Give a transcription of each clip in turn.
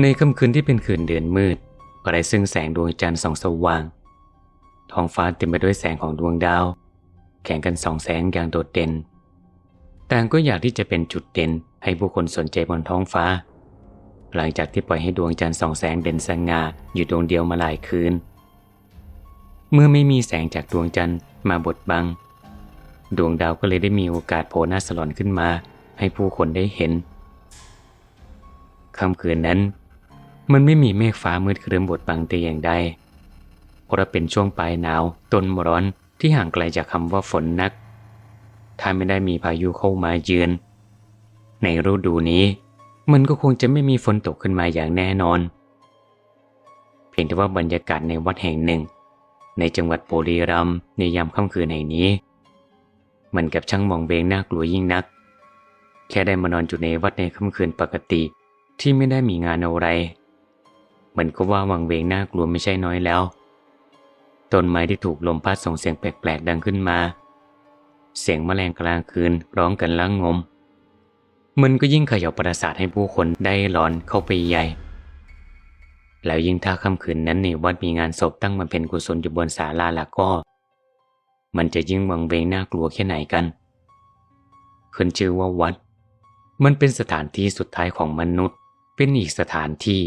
ในค่ำคืนที่เป็นคืนเดือนมืดก็ไร้ซึ่งแสงดวงจันทร์ส่องสว่าง ท้องฟ้าเต็มไปด้วยแสงของดวงดาว แข่งกันส่องแสงอย่างโดดเด่น ต่างก็อยากที่จะเป็นจุดเด่นให้ผู้คนสนใจบนท้องฟ้า หลังจากที่ปล่อยให้ดวงจันทร์ส่องแสงเด่นสง่าอยู่ดวงเดียวมาหลายคืน เมื่อไม่มีแสงจากดวงจันทร์มาบดบัง ดวงดาวก็เลยได้มีโอกาสโผล่หน้าสลอนขึ้นมา ให้ผู้คนได้เห็นค่ำคืนนั้น มันไม่มีเมฆฟ้ามืดครึ้มบดบังแต่อย่างใดเพราะเป็นช่วงปลายหนาวต้นร้อนที่ห่างไกลจากคำว่าฝนนัก ถ้าไม่ได้มีพายุเข้ามาเยือน ในฤดูนี้ มันก็คงจะไม่มีฝนตกขึ้นมาอย่างแน่นอน เพียงแต่ว่าบรรยากาศในวัดแห่งหนึ่ง ในจังหวัดปุรีรัมในยามค่ำคืนแห่งนี้ มันกับช่างมองเบงน่ากลัวยิ่งนัก แค่ได้มานอนอยู่ในวัดในค่ำคืนปกติที่ไม่ได้มีงานอะไร มันก็ว่าวังเวงน่ากลัวไม่ใช่น้อยแล้ว ต้นไม้ที่ถูกลมพัดส่งเสียงแปลกๆดังขึ้นมา เสียงแมลงกลางคืนร้องกันล้างงม มันก็ยิ่งขย่าประสาทให้ผู้คนได้หลอนเข้าไปใหญ่ แล้วยิ่งถ้าค่ำคืนนั้นในวัดมีงานศพตั้งมาเป็นกุศลอยู่บนศาลาละก็ มันจะยิ่งวังเวงน่ากลัวแค่ไหนกันขึ้นชื่อว่าวัด มันเป็นสถานที่สุดท้ายของมนุษย์ เป็นอีกสถานที่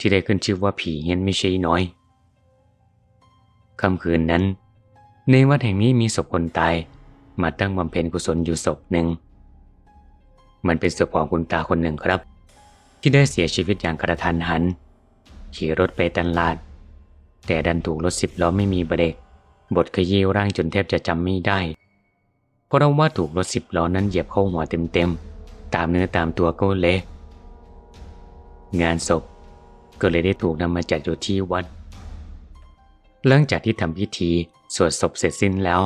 ที่ได้ขึ้นชื่อว่าผีเฮี้ยนไม่ใช่น้อยค่ำคืนนั้น ในวัดแห่งนี้มีศพคนตาย มาตั้งบำเพ็ญกุศลอยู่ศพหนึ่ง มันเป็นศพของคุณตาคนหนึ่งครับ ที่ได้เสียชีวิตอย่างกระทันหัน ขี่รถไปตลาด แต่ดันถูกรถสิบล้อไม่มีเบรกบทขยี้ร่างจนแทบจะจำไม่ได้ เพราะว่าถูกรถสิบล้อนั้นเหยียบเข้าหัวเต็มๆตามเนื้อตามตัวก็เละงานศพ ก็เลยได้ถูกนำมาจัดอยู่ที่วัด หลังจากที่ทำพิธีสวดศพเสร็จสิ้นแล้ว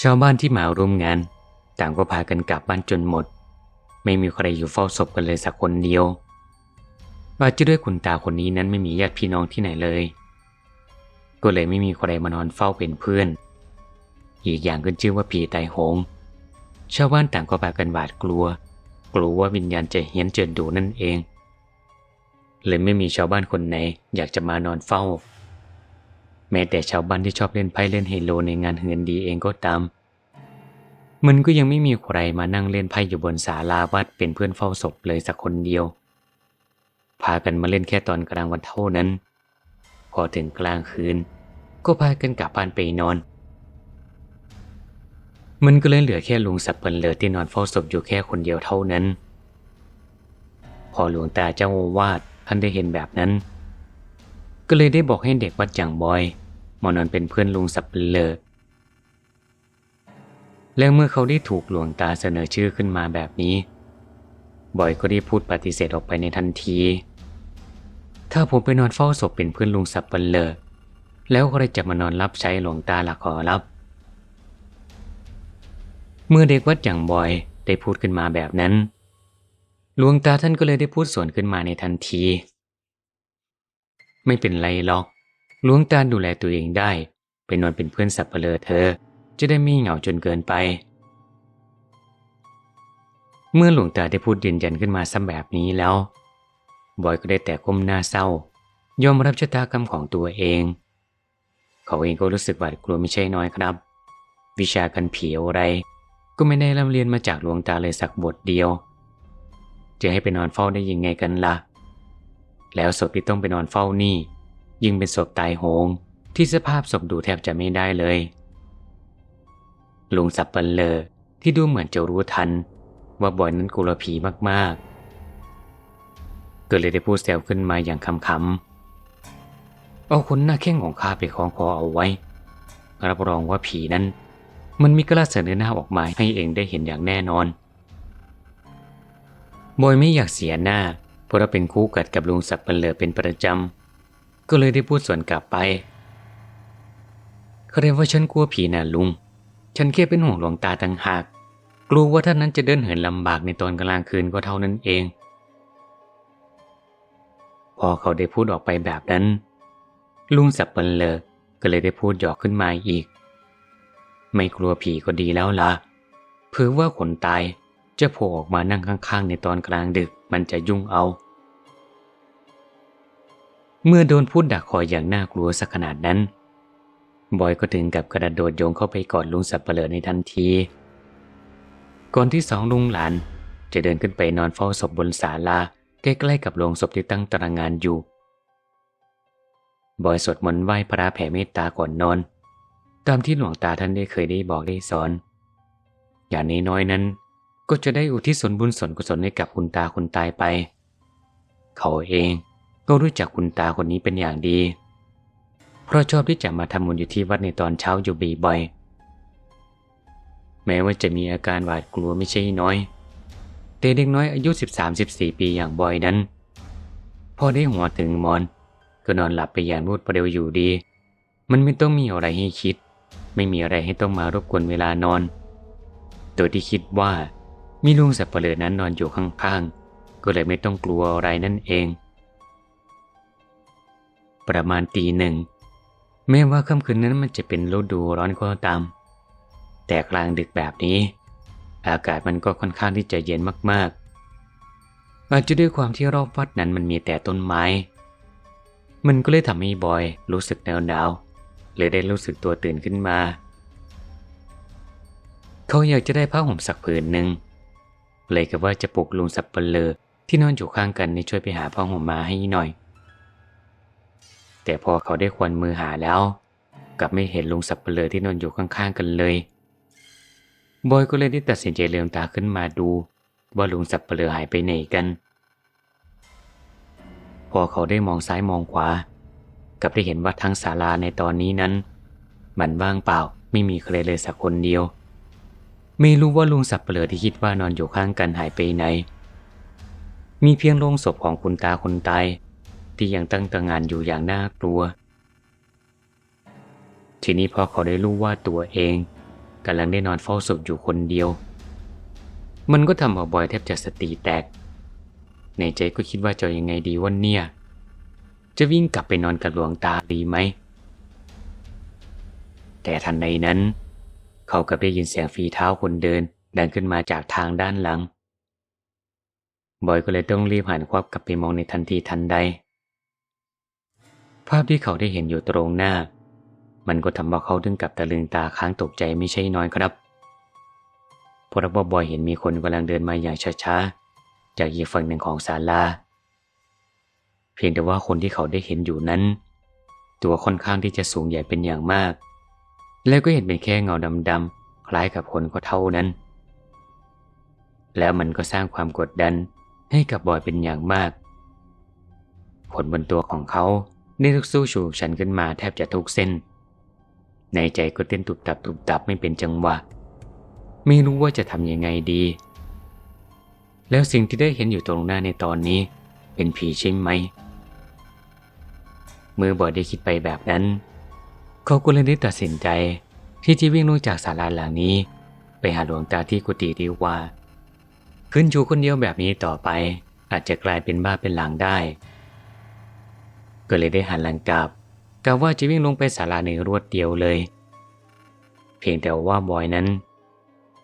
ชาวบ้านที่มาร่วมงาน ต่างก็พากันกลับบ้านจนหมด ไม่มีใครอยู่เฝ้าศพกันเลยสักคนเดียวอาจจะด้วยคุณตาคนนี้นั้นไม่มีญาติพี่น้องที่ไหนเลย ก็เลยไม่มีใครมานอนเฝ้าเป็นเพื่อน อีกอย่างก็ชื่อว่าผีตายโหง ชาวบ้านต่างก็พากันหวาดกลัว กลัวว่าวิญญาณจะเฮี้ยนเจินดูนั่นเอง เลยไม่มีชาวบ้านคนไหน อยากจะมานอนเฝ้า แม้แต่ชาวบ้านที่ชอบเล่นไพ่เล่นเฮโลในงานเฮือนดีเองก็ตาม มันก็ยังไม่มีใครมานั่งเล่นไพ่อยู่บนศาลาวัดเป็นเพื่อนเฝ้าศพเลยสักคนเดียว พากันมาเล่นแค่ตอนกลางวันเท่านั้น พอถึงกลางคืน ก็พากันกลับบ้านไปนอน มันก็เลยเหลือแค่ลุงสับเปิลเลอที่นอนเฝ้าศพอยู่แค่คนเดียวเท่านั้น พอหลวงตาเจ้าอาวาส ท่านได้เห็นแบบนั้น ก็เลยได้บอกให้เด็กวัดอย่างบอยมานอนเป็นเพื่อนลุงสับเปลอแล้วเมื่อเขาได้ถูกหลวงตาเสนอชื่อขึ้นมาแบบนี้ บอยก็ได้พูดปฏิเสธออกไปในทันที ถ้าผมไปนอนเฝ้าศพเป็นเพื่อนลุงสับเปลอแล้วใครจะมานอนรับใช้หลวงตาหละขอรับ เมื่อเด็กวัดอย่างบอยได้พูดขึ้นมาแบบนั้น หลวงตาท่านก็เลยได้พูดสวนขึ้นมาในทันที ไม่เป็นไรหรอกหลวงตาดูแลตัวเองได้ ไปนอนเป็นเพื่อนสับเปลอเธอ จะได้ไม่เหงาจนเกินไป เมื่อหลวงตาได้พูดยืนยันขึ้นมาซ้ำแบบนี้แล้ว บอยก็ได้แต่ก้มหน้าเศร้า ยอมรับชะตากรรมของตัวเอง เขาเองก็รู้สึกหวาดกลัวไม่ใช่น้อยครับ วิชากันผีอะไร ก็ไม่ได้ร่ำเรียนมาจากหลวงตาเลยสักบทเดียว จะให้ไปนอนเฝ้าได้ยังไงกันละ่ะ แล้วศพที่ต้องไปนอนเฝ้านี่ ยิ่งเป็นศพตายโหง ที่สภาพศพดูแทบจะไม่ได้เลยลุงสับเปลเลอที่ดูเหมือนจะรู้ทัน ว่าบอยนั้นกลัวผีมากๆ ก็เลยได้พูดแซวขึ้นมาอย่างคำๆเอาคนหน้าแข้งของข้าไปคล้องคอเอาไว้ รับรองว่าผีนั้น มันมีกระเสนอหน้าออกมาให้เองได้เห็นอย่างแน่นอน บอยไม่อยากเสียหน้า เพราะเราเป็นคู่กัดกับลุงสับเปลเลอเป็นประจำ ก็เลยได้พูดสวนกลับไปเขาเรียกว่าฉันกลัวผีนะลุง ฉันแค่เป็นห่วงหลวงตาต่างหาก กลัวว่าท่านนั้นจะเดินเหินลำบากในตอนกลางคืนก็เท่านั้นเอง พอเขาได้พูดออกไปแบบนั้น ลุงสับเปลเลอก็เลยได้พูดหยอกขึ้นมาอีก ไม่กลัวผีก็ดีแล้วล่ะเผื่อว่าคนตาย จะโผล่ออกมานั่งข้างๆ ในตอนกลางดึกมันจะยุ่งเอา เมื่อโดนพูดดักคอยอย่างน่ากลัวสักขนาดนั้น บอยก็ถึงกับกระโดดโยงเข้าไปกอดลุงสับเปลือในทันที ก่อนที่สองลุงหลาน จะเดินขึ้นไปนอนเฝ้าศพบนศาลาใกล้ๆกับโรงศพที่ตั้งตารางงานอยู่ บอยสวดมนต์ไหว้พระแผ่เมตตาก่อนนอน ตามที่หลวงตาท่านได้เคยได้บอกได้สอน อย่างน้อยๆนั้น ก็จะได้อุทิศส่วนบุญส่วนกุศลให้กับคุณตาคนตายไป เขาเองก็รู้จักคุณตาคนนี้เป็นอย่างดี เพราะชอบที่จะมาทำบุญอยู่ที่วัดในตอนเช้าอยู่บ่อยๆแม้ว่าจะมีอาการหวาดกลัวไม่ใช่น้อยแต่เด็กน้อยอายุ 13-14 ปีอย่างบอยนั้น พอได้หัวถึงมอน ก็นอนหลับไปอย่างรวดเร็วอยู่ดี มันไม่ต้องมีอะไรให้คิด ไม่มีอะไรให้ต้องมารบกวนเวลานอน โดยที่คิดว่า มีลุงสับเปลือนั้นนอนอยู่ข้างๆ ก็เลยไม่ต้องกลัวอะไรนั่นเอง ประมาณตีหนึ่ง แม้ว่าค่ำคืนนั้นมันจะเป็นฤดูร้อนก็ตาม แต่กลางดึกแบบนี้ อากาศมันก็ค่อนข้างที่จะเย็นมากๆ อาจจะด้วยความที่รอบวัดนั้นมันมีแต่ต้นไม้ มันก็เลยทำให้บอยรู้สึกหนาวๆเลยได้รู้สึกตัวตื่นขึ้นมา เขาอยากจะได้ผ้าห่มสักผืนหนึ่ง เลยกับว่าจะปลุกลุงสับเปลือที่นอนอยู่ข้างกันในช่วยไปหาผ้าห่มมาให้หน่อย แต่พอเขาได้ควนมือหาแล้ว กลับไม่เห็นลุงสับเปลือที่นอนอยู่ข้างๆกันเลย บอยก็เลยได้ตัดสินใจเลืมตาขึ้นมาดู ว่าลุงสับเปลือหายไปไหนกัน พอเขาได้มองซ้ายมองขวา กับได้เห็นว่าทั้งศาลาในตอนนี้นั้น มันว่างเปล่าไม่มีใครเลยสักคนเดียว ไม่รู้ว่าลุงสับเปลือที่คิดว่านอนอยู่ข้างกันหายไปไหน มีเพียงโลงศพของคุณตาคนตายที่ยังตั้งตระงานอยู่อย่างน่ากลัว ทีนี้พอเขาได้รู้ว่าตัวเองกำลังได้นอนเฝ้าศพอยู่คนเดียว มันก็ทำเอาบอยแทบจะสติแตก ในใจก็คิดว่าจะยังไงดีวันเนี่ย จะวิ่งกลับไปนอนกับหลวงตาดีไหม แต่ทันใดนั้น เขากับได้ยินเสียงฝีเท้าคนเดิน ดังขึ้นมาจากทางด้านหลัง บอยก็เลยต้องรีบหันควับกลับไปมองในทันทีทันใด ภาพที่เขาได้เห็นอยู่ตรงหน้า มันก็ทำให้เขาถึงกับตะลึงตาค้างตกใจไม่ใช่น้อยครับเพราะว่าบอยเห็นมีคนกำลังเดินมาอย่างช้าๆ จากอีกฝั่งหนึ่งของศาลา เพียงแต่ว่าคนที่เขาได้เห็นอยู่นั้น ตัวค่อนข้างที่จะสูงใหญ่เป็นอย่างมาก แล้วก็เห็นเป็นแค่เงาดำๆคล้ายกับคนก็เท่านั้น แล้วมันก็สร้างความกดดันให้กับบอยเป็นอย่างมากขนบนตัวของเขาได้ลุกสู้ชูฉันขึ้นมาแทบจะทุกเส้น ในใจก็เต้นตุบตับตุบตับไม่เป็นจังหวะ ไม่รู้ว่าจะทำยังไงดี แล้วสิ่งที่ได้เห็นอยู่ตรงหน้าในตอนนี้ เป็นผีใช่ไหม เมื่อบอยได้คิดไปแบบนั้น เขาก็เลยได้ตัดสินใจ ที่จะวิ่งลงจากศาลาหลังนี้ ไปหาหลวงตาที่กุฏิดีว่า ขึ้นอยู่คนเดียวแบบนี้ต่อไป อาจจะกลายเป็นบ้าเป็นหลังได้ ก็เลยได้หันหลังกลับกะว่าจะวิ่งลงไปศาลาในรวดเดียวเลย เพียงแต่ว่าบอยนั้น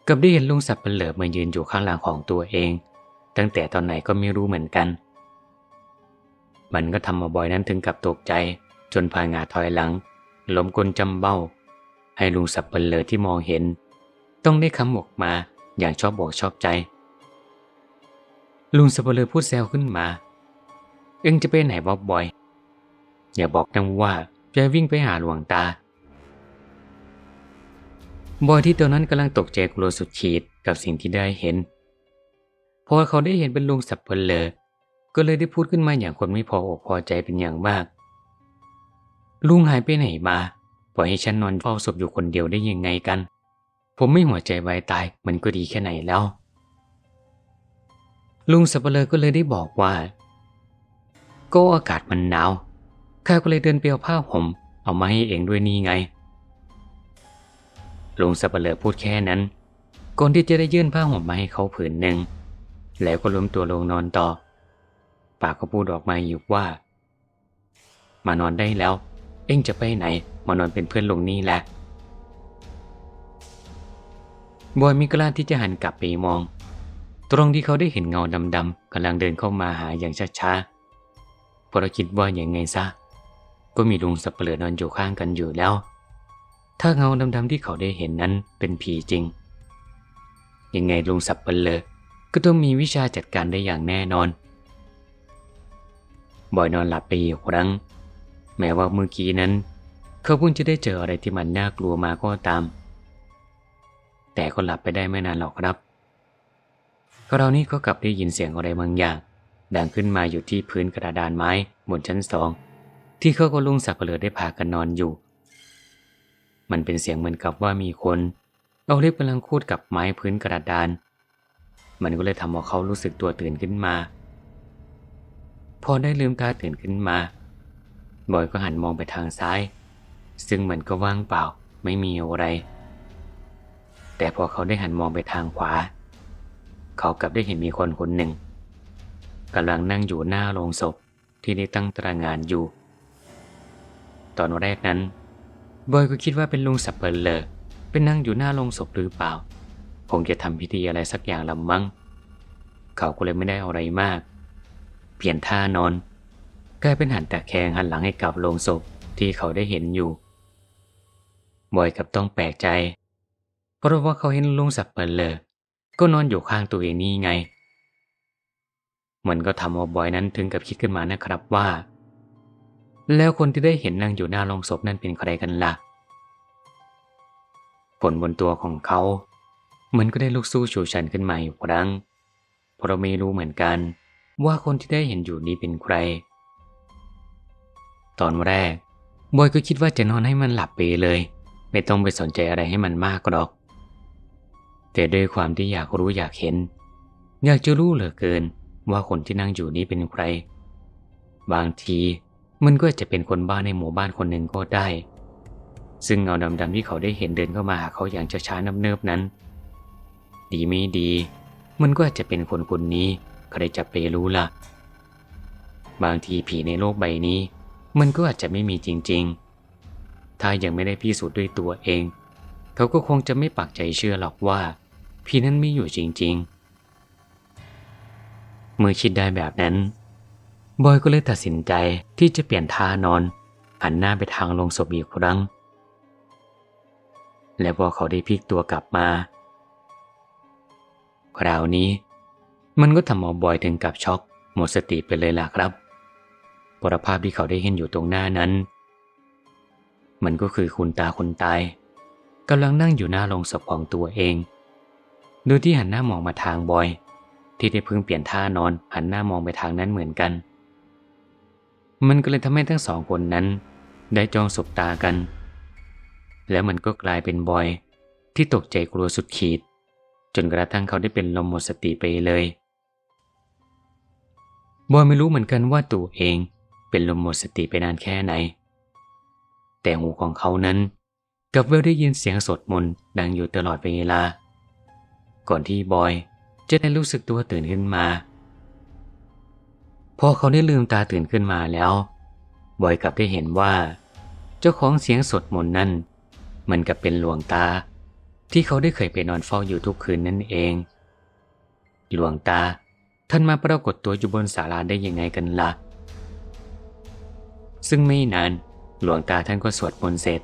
กับได้เห็นลุงสับเปลือมายืนอยู่ข้างหลังของตัวเอง ตั้งแต่ตอนไหนก็ไม่รู้เหมือนกัน มันก็ทำมาบอยนั้นถึงกับตกใจ จนพางาถอยหลัง ล้มกลจำเบ้า ให้ลุงสับเปลือที่มองเห็น ต้องได้คำบอกมาอย่างชอบบอกชอบใจ ลุงสับเปลือพูดแซวขึ้นมา เอ็งจะไปไหนบ๊อกบอย อย่าบอกนะว่าจะวิ่งไปหาหลวงตา บอยที่ตอนนั้นกำลังตกใจกลัวสุดขีดกับสิ่งที่ได้เห็น พอเขาได้เห็นเป็นลุงสับเปลอก็เลยได้พูดขึ้นมาอย่างคนไม่พออกพอใจเป็นอย่างมาก ลุงหายไปไหนมา ปล่อยให้ฉันนอนเฝ้าศพอยู่คนเดียวได้ยังไงกัน ผมไม่หัวใจวายตายมันก็ดีแค่ไหนแล้ว ลุงสับเปลอก็เลยได้บอกว่า ก็อากาศมันหนาวข้าก็เลยเดินไปเอาผ้าห่มเอามาให้เองด้วยนี่ไง ลุงสับเปลอพูดแค่นั้นก่อนที่จะได้ยื่นผ้าห่มมาให้เขาผืนหนึ่ง แล้วก็ล้มตัวลงนอนต่อ ปากก็พูดออกมาอยู่ว่า มานอนได้แล้ว เอ็งจะไปไหน มานอนเป็นเพื่อนลงนี่แหละ บอยมีกล้าที่จะหันกลับไปมอง ตรงที่เขาได้เห็นเงาดำๆกำลังเดินเข้ามาหาอย่างช้าเพราะเราคิดว่าอย่างไงซะ ก็มีลุงสับเปลือนอนอยู่ข้างกันอยู่แล้ว ถ้าเงาดำๆที่เขาได้เห็นนั้นเป็นผีจริง ยังไงลุงสับเปลือก็ต้องมีวิชาจัดการได้อย่างแน่นอน บอยนอนหลับไปอีกครั้ง แม้ว่าเมื่อกี้นั้น เขาเพิ่งจะได้เจออะไรที่มันน่ากลัวมาก็ตาม แต่ก็หลับไปได้ไม่นานหรอกครับคราวนี้ก็กลับได้ยินเสียงอะไรบางอย่าง ดังขึ้นมาอยู่ที่พื้นกระดานไม้บนชั้นสอง ที่เขากับลุงสับเปลือได้พากันนอนอยู่ มันเป็นเสียงเหมือนกับว่ามีคน เอาเล็บกำลังคูดกับไม้พื้นกระดาน มันก็เลยทำให้เขารู้สึกตัวตื่นขึ้นมา พอได้ลืมตาตื่นขึ้นมา บอยก็หันมองไปทางซ้าย ซึ่งมันก็ว่างเปล่าไม่มีอะไร แต่พอเขาได้หันมองไปทางขวา เขากลับได้เห็นมีคนคนหนึ่งกำลังนั่งอยู่หน้าโรงศพที่ได้ตั้งตระงานอยู่ ตอนแรกนั้น บอยก็คิดว่าเป็นลุงสับเปลอเป็นนั่งอยู่หน้าโรงศพหรือเปล่า คงจะทำพิธีอะไรสักอย่างละมั้ง เขาก็เลยไม่ได้อะไรมาก เปลี่ยนท่านอน กลายเป็นหันตะแคงหันหลังให้กับโรงศพที่เขาได้เห็นอยู่ บอยกับต้องแปลกใจ เพราะว่าเขาเห็นลุงสับเปิลเลอก็นอนอยู่ข้างตัวเองนี่ไง มันก็ทำเอาบอยนั้นถึงกับคิดขึ้นมานะครับว่า แล้วคนที่ได้เห็นนั่งอยู่หน้าโรงศพนั่นเป็นใครกันล่ะ ผลบนตัวของเขา มันก็ได้ลุกสู้ชูชันขึ้นมาอีกครั้ง เพราะไม่รู้เหมือนกันว่าคนที่ได้เห็นอยู่นี้เป็นใคร ตอนแรกบอยก็คิดว่าจะนอนให้มันหลับไปเลย ไม่ต้องไปสนใจอะไรให้มันมากหรอก แต่ด้วยความที่อยากรู้อยากเห็น อยากจะรู้เหลือเกินว่าคนที่นั่งอยู่นี้เป็นใคร บางทีมันก็อาจจะเป็นคนบ้านในหมู่บ้านคนหนึ่งก็ได้ ซึ่งเงาดำๆที่เขาได้เห็นเดินเข้ามาหาเขาอย่างช้าๆเนิบๆนั้น ดีไม่ดี มันก็อาจจะเป็นคนคนนี้ ใครจะไปรู้ล่ะ บางทีผีในโลกใบนี้ มันก็อาจจะไม่มีจริง ๆ ถ้ายังไม่ได้พิสูจน์ด้วยตัวเอง เขาก็คงจะไม่ปักใจเชื่อหรอกว่าผีนั้นไม่อยู่จริง ๆ เมื่อคิดได้แบบนั้น บอยก็เลยตัดสินใจที่จะเปลี่ยนท่านอน หันหน้าไปทางลงศพอีกครั้ง และพอเขาได้พลิกตัวกลับมาคราวนี้มันก็ทำเอาบอยถึงกับช็อกหมดสติไปเลยล่ะครับ ปรภาพที่เขาได้เห็นอยู่ตรงหน้านั้น มันก็คือคุณตาคนตายกำลังนั่งอยู่หน้าโรงศพของตัวเอง โดยที่หันหน้ามองมาทางบอย ที่ได้เพิ่งเปลี่ยนท่านอนหันหน้ามองไปทางนั้นเหมือนกัน มันก็เลยทำให้ทั้งสองคนนั้น ได้จ้องสบตากัน แล้วมันก็กลายเป็นบอย ที่ตกใจกลัวสุดขีด จนกระทั่งเขาได้เป็นลมหมดสติไปเลยบอยไม่รู้เหมือนกันว่าตัวเอง เป็นลมหมดสติไปนานแค่ไหน แต่หูของเขานั้นกลับเวลได้ยินเสียงสดมนดังอยู่ตลอดเวลา ก่อนที่บอยจะได้รู้สึกตัวตื่นขึ้นมา พอเขาได้ลืมตาตื่นขึ้นมาแล้ว บอยกลับได้เห็นว่า เจ้าของเสียงสดมนนั่น มันกับเป็นหลวงตา ที่เขาได้เคยไปนอนเฝ้าอยู่ทุกคืนนั่นเอง หลวงตาท่านมาปรากฏตัวอยู่บนศาลาได้ยังไงกันละ่ะ ซึ่งไม่นานหลวงตาท่านก็สวดมนต์เสร็จ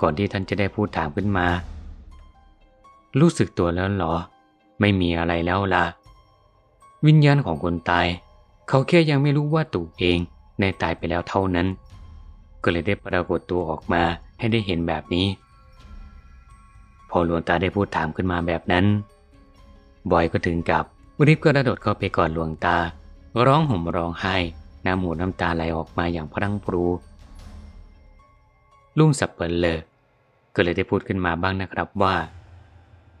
ก่อนที่ท่านจะได้พูดถามขึ้นมา รู้สึกตัวแล้วหรอ ไม่มีอะไรแล้วล่ะ วิญญาณของคนตาย เขาแค่ยังไม่รู้ว่าตัวเองในตายไปแล้วเท่านั้น ก็เลยได้ปรากฏตัวออกมาให้ได้เห็นแบบนี้ พอหลวงตาได้พูดถามขึ้นมาแบบนั้น บอยก็ถึงกับรีบกระโดดเข้าไปก่อนหลวงตา ร้องห่มร้องไห้ น้ำหูน้ำตาไหลออกมาอย่างพรั่งพรู ลุงสับเปิลเลยก็เลยได้พูดขึ้นมาบ้างนะครับว่า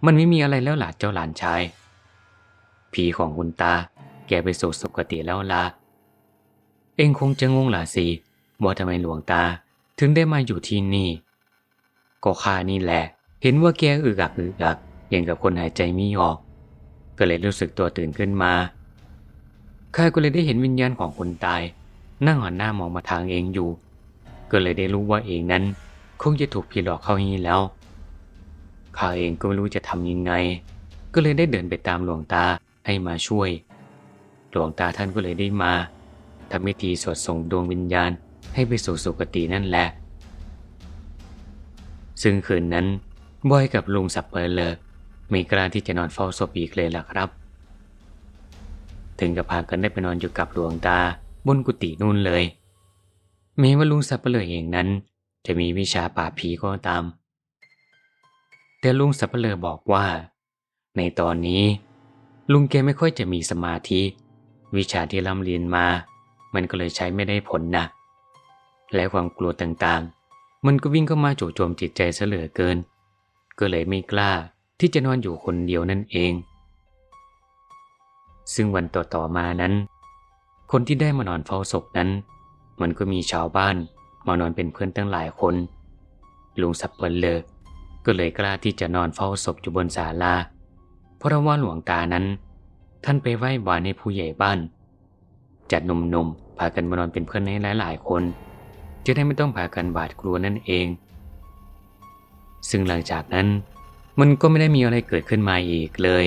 มันไม่มีอะไรแล้วหล่ะเจ้าหลานชาย ผีของคุณตา แกไปสู่สุคติแล้วล่ะเองคงจะงงล่ะสิว่าทำไมหลวงตาถึงได้มาอยู่ที่นี่ ก็ข้านี่แหละ เห็นว่าแกอึกอักอึกอักอย่างกับคนหายใจไม่ออก ก็เลยรู้สึกตัวตื่นขึ้นมา ข้าก็เลยได้เห็นวิญญาณของคนตาย นั่งหันหน้ามองมาทางเองอยู่ ก็เลยได้รู้ว่าเองนั้น คงจะถูกผีหลอกเข้านี้แล้ว ข้าเองก็ไม่รู้จะทำยังไง ก็เลยได้เดินไปตามหลวงตาให้มาช่วย หลวงตาท่านก็เลยได้มาทำพิธีสวดส่งดวงวิญญาณให้ไปสู่สุคตินั่นแหละ ซึ่งคืนนั้นบอยกับลุงสับเปลเลอไม่กล้าที่จะนอนเฝ้าศพอีกเลยล่ะครับ ถึงกับพากันได้ไปนอนอยู่กับหลวงตาบนกุฏินู่นเลยแม้ว่าลุงสับเปลอเองนั้น จะมีวิชาป่าผีก็ตาม แต่ลุงสับเปลอบอกว่า ในตอนนี้ ลุงแกไม่ค่อยจะมีสมาธิ วิชาที่ร่ำเรียนมา มันก็เลยใช้ไม่ได้ผลนะและความกลัวต่างๆ มันก็วิ่งเข้ามาจู่โจมจิตใจเหลือเกิน ก็เลยไม่กล้าที่จะนอนอยู่คนเดียวนั่นเอง ซึ่งวันต่อๆมานั้น คนที่ได้มานอนเฝ้าศพนั้น มันก็มีชาวบ้านมานอนเป็นเพื่อนตั้งหลายคนลุงสับเปิลเลอก็เลยกล้าที่จะนอนเฝ้าศพอยู่บนศาลา เพราะว่าหลวงตานั้น ท่านไปไหว้วานให้ผู้ใหญ่บ้าน จัดหนุ่มๆพากันมานอนเป็นเพื่อนให้หลายๆคน จะได้ไม่ต้องพากันบาดกลัวนั่นเอง ซึ่งหลังจากนั้นมันก็ไม่ได้มีอะไรเกิดขึ้นมาอีกเลย